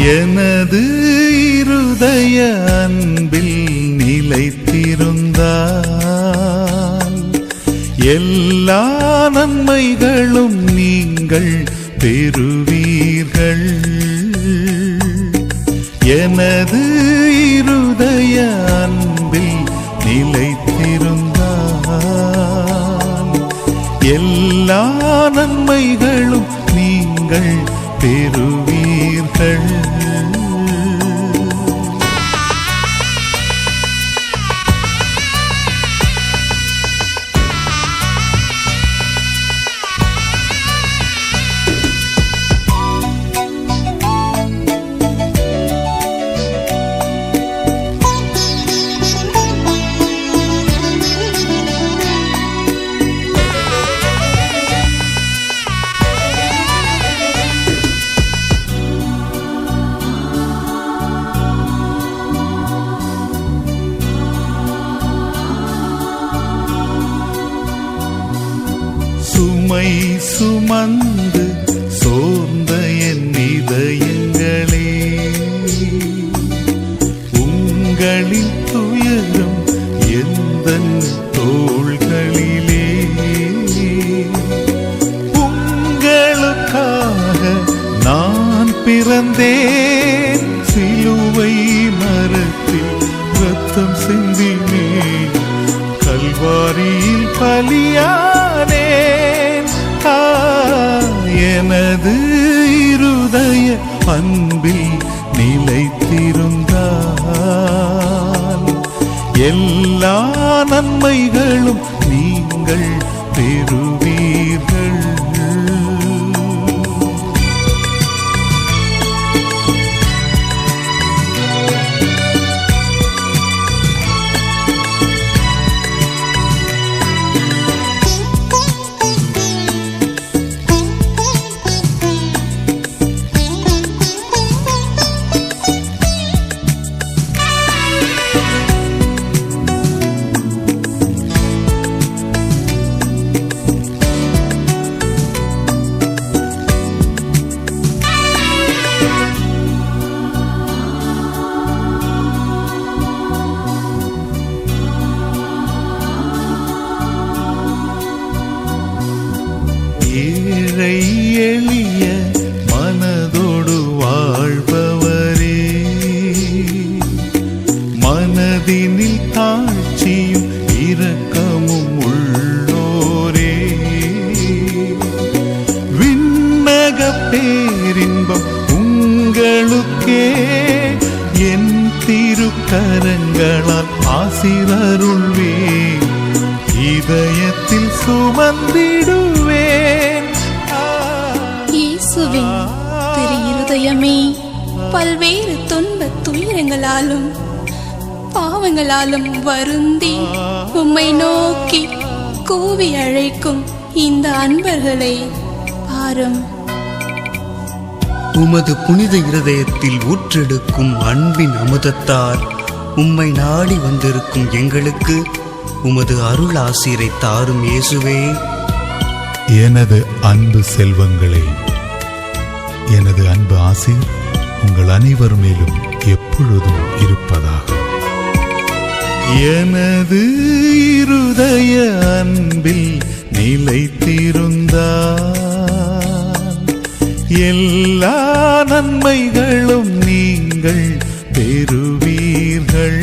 எனது இருதய அன்பில் நிலைத்திருந்தால் எல்லா நன்மைகளும் நீங்கள் பெறுவீர்கள். எனது இருதய அன்பில் நிலைத்திருந்தால் எல்லா நன்மைகளும் நீங்கள் பெறுவீர்கள். சுமந்து சோர்ந்த என் இதயங்களே. உங்களின் துயரம் எந்த தோள்களிலே. உங்களுக்காக நான் பிறந்தேன். எனது இருதய அன்பில் நிலைத்திருந்தால் எல்லா நன்மைகளும் நீங்கள் பெறுவீர்கள் துயரங்களாலும் பாவங்களாலும் வருந்தி உம்மை நோக்கி கூவி அழைக்கும் இந்த அன்பர்களை பாரும். உமது புனித இருதயத்தில் ஊற்றெடுக்கும் அன்பின் அமுதத்தால் உம்மை நாடி வந்திருக்கும் எங்களுக்கு உமது அருள் ஆசீரை தாரும் இயேசுவே. எனது அன்பு செல்வங்களே எனது அன்பு ஆசீர் உங்கள் அனைவர் மேலும் எப்பொழுதும் இருப்பதாக. எனது இருதய அன்பில் நிலைத்திருந்தா எல்லா நன்மைகளும் நீங்கள் பெறுவீர்கள்.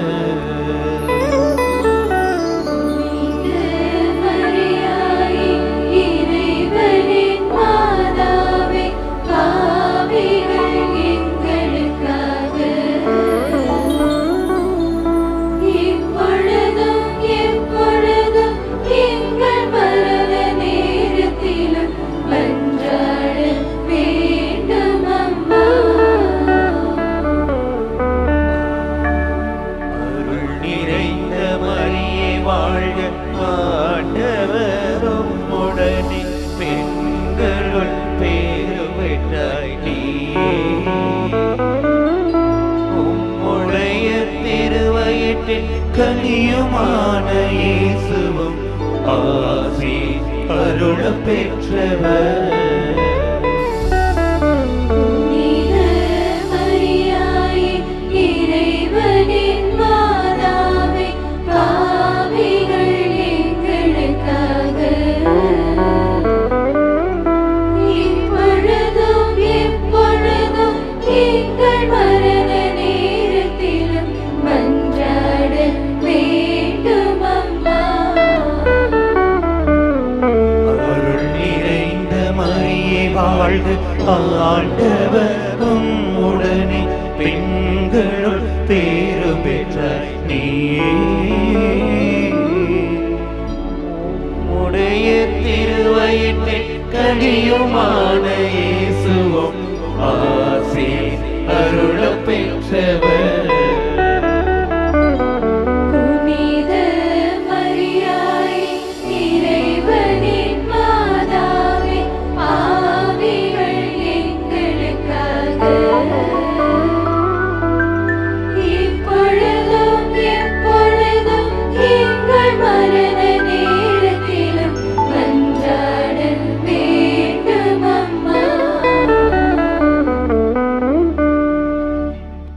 ஆசி அருள பெற்றவர்.